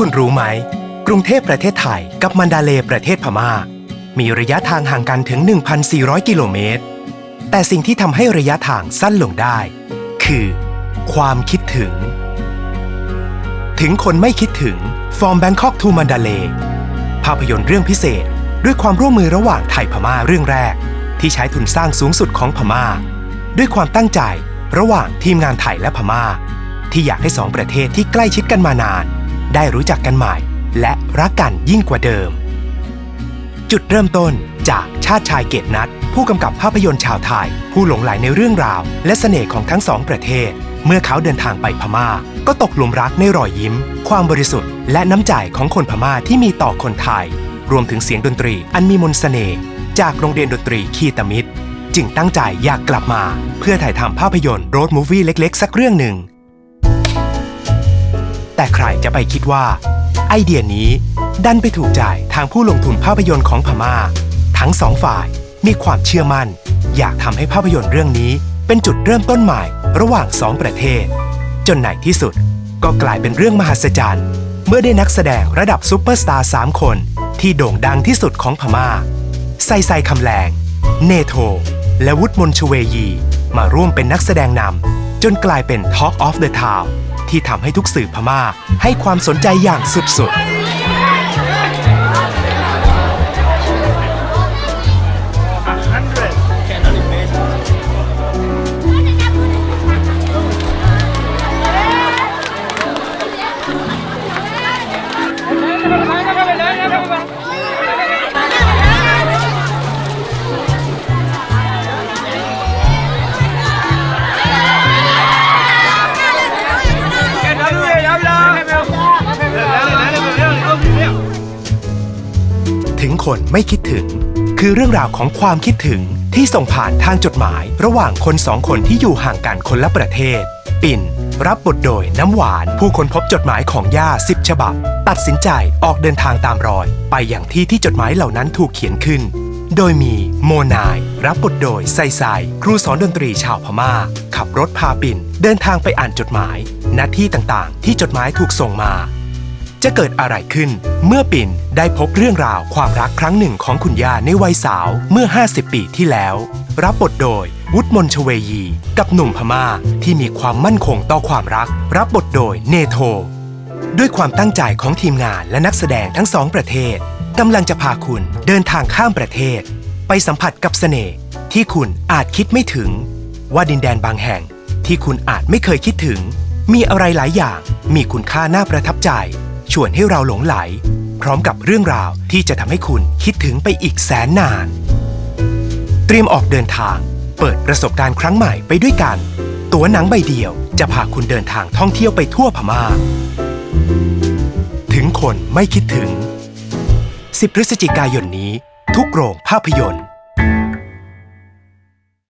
คุณรู้ไหม กรุงเทพประเทศไทยกับมันดาเลประเทศพม่า มีระยะทางห่างกันถึง 1,400 กิโลเมตร แต่สิ่งที่ทำให้ระยะทางสั้นลงได้ คือ ความคิดถึง ถึงคนไม่คิดถึง From Bangkok to Mandalay ภาพยนตร์เรื่องพิเศษด้วยความร่วมมือระหว่างไทยพม่าเรื่องแรก ที่ใช้ทุนสร้างสูงสุดของพม่า ด้วยความตั้งใจระหว่างทีมงานไทยและพม่า ที่อยากให้สองประเทศที่ใกล้ชิดกันมานาน ได้รู้จักกันใหม่ และรักกันยิ่งกว่าเดิม จุดเริ่มต้นจากชาติชายเกตนัทผู้กำกับภาพยนตร์ชาวไทย ผู้หลงใหลในเรื่องราว และเสน่ห์ของทั้งสองประเทศ เมื่อเขาเดินทางไปพม่า ก็ตกหลุมรักในรอยยิ้ม ความบริสุทธิ์ และน้ำใจของคนพม่าที่มีต่อคนไทย รวมถึงเสียงดนตรีอันมีมนต์เสน่ห์จากโรงเรียนดนตรีคีตมิตร จึงตั้งใจอยากกลับมา เพื่อถ่ายทำภาพยนตร์โรดมูฟวี่เล็ก ๆ สักเรื่องหนึ่ง แต่ใครจะไปคิดว่า ไอเดียนี้ดันไปถูกใจทางผู้ลงทุนภาพยนตร์ของพม่า ทั้งสองฝ่ายมีความเชื่อมั่น อยากทำให้ภาพยนตร์เรื่องนี้เป็นจุดเริ่มต้นใหม่ระหว่างสองประเทศ จนในที่สุดก็กลายเป็นเรื่องมหัศจรรย์ เมื่อได้นักแสดงระดับซูเปอร์สตาร์สามคน ที่โด่งดังที่สุดของพม่าไซไซคำแลง เนโท และวุฒิมนชเวยี มาร่วมเป็นนักแสดงนำจนกลายเป็น Talk of the Town ที่ทำให้ทุกสื่อพม่า ให้ความสนใจอย่างสุดๆ ถึงคนไม่คิดถึง คือเรื่องราวของความคิดถึงที่ส่งผ่านทางจดหมาย ระหว่างคนสองคนที่อยู่ห่างกันคนละประเทศ ปิ่น รับบทโดยน้ำหวานผู้คนพบจดหมายของย่าสิบฉบับ ตัดสินใจออกเดินทางตามรอย ไปอย่างที่ที่จดหมายเหล่านั้นถูกเขียนขึ้น โดยมีโมนาย รับบทโดยไซไซครูสอนดนตรีชาวพม่า ขับรถพาปิ่น เดินทางไปอ่านจดหมายณที่ต่างๆ ที่จดหมายถูกส่งมา จะเกิดอะไรขึ้น เมื่อปิ่นได้พบเรื่องราวความรักครั้งหนึ่งของคุณย่าในวัยสาวเมื่อ 50 ปีที่แล้ว รับบทโดย วุฒิมนชเวยี กับหนุ่มพม่าที่มีความมั่นคงต่อความรัก รับบทโดยเนโท ด้วยความตั้งใจของทีมงานและนักแสดงทั้งสองประเทศกำลังจะพาคุณเดินทางข้ามประเทศ ไปสัมผัสกับเสน่ห์ที่คุณอาจคิดไม่ถึง ว่าดินแดนบางแห่งที่คุณอาจไม่เคยคิดถึง มีอะไรหลายอย่างมีคุณค่าน่าประทับใจ ชวนให้เราหลงไหล พร้อมกับเรื่องราวที่จะทำให้คุณคิดถึงไปอีกแสนนาน เตรียมออกเดินทาง เปิดประสบการณ์ครั้งใหม่ไปด้วยกัน ตั๋วหนังใบเดียวจะพาคุณเดินทางท่องเที่ยวไปทั่วพม่า ถึงคนไม่คิดถึง 10 พฤศจิกายนนี้ ทุกโรงภาพยนตร์